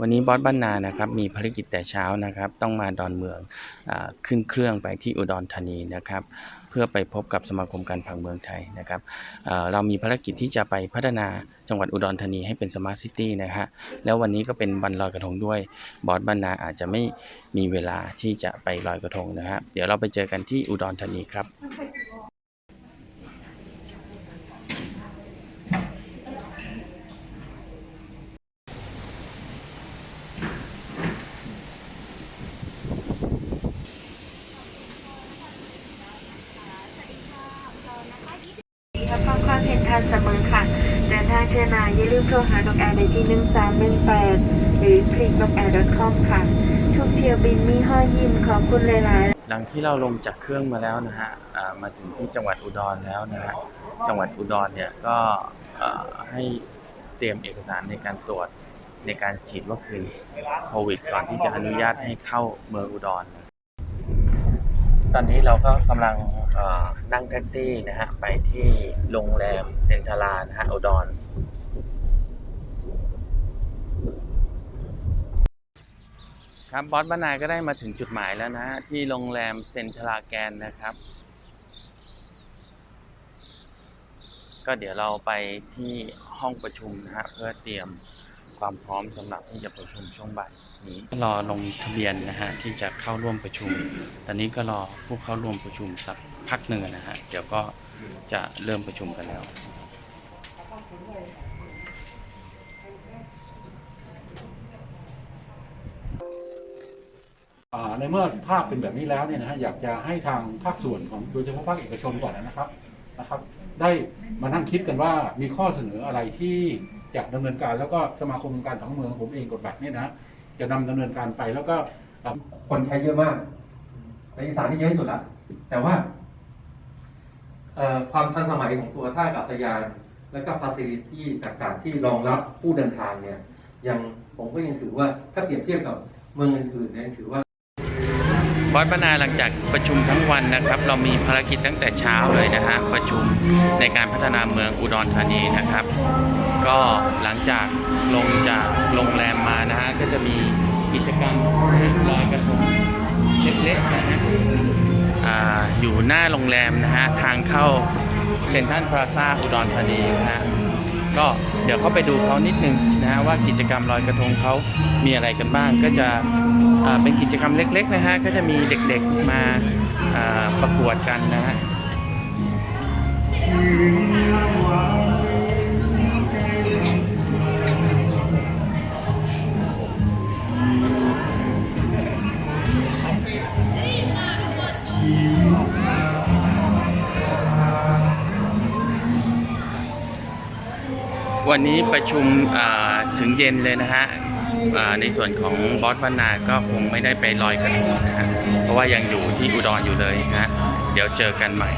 วันนี้บอสบ้านนานะครับมีภารกิจแต่เช้านะครับ ต้องมาดอนเมืองอขึ้นเครื่องไปที่อุดรธานีนะครับ เพื่อไปพบกับสมาคมการผังเมืองไทยนะครับเรามีภารกิจที่จะไปพัฒนาจังหวัดอุดรธานีให้เป็นสมาร์ทซิตี้นะฮะแล้ววันนี้ก็เป็นวันลอยกระทงด้วยบอสบ้านนาอาจจะไม่มีเวลาที่จะไปลอยกระทงนะฮะเดี๋ยวเราไปเจอกันที่อุดรธานีครับ รับความความเห็นทันเสมอค่ะ เดินทางเชิญมาอย่าลืมโทรหานกแอร์ในที่ 1318 หรือคลิกนกแอร์ .com ค่ะ ทุกเที่ยวบินมีห้อยยิ้มขอบคุณหลายๆ หลังที่เราลงจากเครื่องมาแล้วนะฮะมาถึงที่จังหวัดอุดรแล้วนะฮะ จังหวัดอุดรเนี่ยก็ให้เตรียมเอกสารในการตรวจในการฉีดวัคซีนโควิดก่อนที่จะอนุญาตให้เข้าเมืองอุดร ตอนนี้เราก็กำลังนั่งแท็กซี่นะฮะ ไปที่โรงแรมเซนทรานะฮะอุดรครับบอสบ้านนาก็ได้มาถึงจุดหมายแล้วนะฮะที่โรงแรมเซนทราแกนนะครับ ก็เดี๋ยวเราไปที่ห้องประชุมนะฮะเพื่อเตรียม ความพร้อมสำหรับที่จะประชุมช่วงบ่ายนี้รอลงทะเบียนนะฮะที่จะเข้าร่วมประชุม ตอนนี้ก็รอผู้เข้าร่วมประชุมสักพักหนึ่งนะฮะเดี๋ยวก็จะเริ่มประชุมกันแล้วในเมื่อภาพเป็นแบบนี้แล้วเนี่ยนะฮะอยากจะให้ทางภาคส่วนของโดยเฉพาะภาคเอกชนก่อนนะครับนะครับ ได้มานั่งคิดกันว่ามีข้อเสนออะไรที่ จะดำเนินการแล้วก็สมาคมการผังเมืองผมเองกฎบัตรเนี่ยนะจะนำดำเนินการไปแล้วก็คนใช้เยอะมากในอีสานนี่เยอะที่สุดละแต่ว่าความทันสมัยของตัวท่าอากาศยาน และก็ฟ a ซิลิตี้ต่างๆที่รองรับผู้เดินทางเนี่ยยังผมก็ยังถือว่าถ้าเปรียบเทียบกับเมืองอื่นๆเนี่ยถือว่า บอสปนาหลังจากประชุมทั้งวันนะครับ เรามีภารกิจตั้งแต่เช้าเลยนะฮะประชุมในการพัฒนาเมืองอุดรธานีนะครับ ก็หลังจากลงจากโรงแรมมานะฮะก็จะมีกิจกรรมลอยกระทงเล็กๆนะฮะออยู่หน้าโรงแรมนะฮะทางเข้าเซ็นทรัลพลาซ่าอุดรธานีนะฮะ ก็เดี๋ยวเข้าไปดูเขานิดนึงนะฮะว่ากิจกรรมลอยกระทงเขามีอะไรกันบ้าง ก็จะเป็นกิจกรรมเล็กๆนะฮะก็จะมีเด็กๆมาประกวดกันนะฮะ วันนี้ประชุมถึงเย็นเลยนะฮะในส่วนของบอสวันนาก็คงไม่ได้ไปลอยกระทงนะฮะเพราะว่ายังอยู่ที่อุดรอยู่เลยนะฮะเดี๋ยวเจอกันใหม่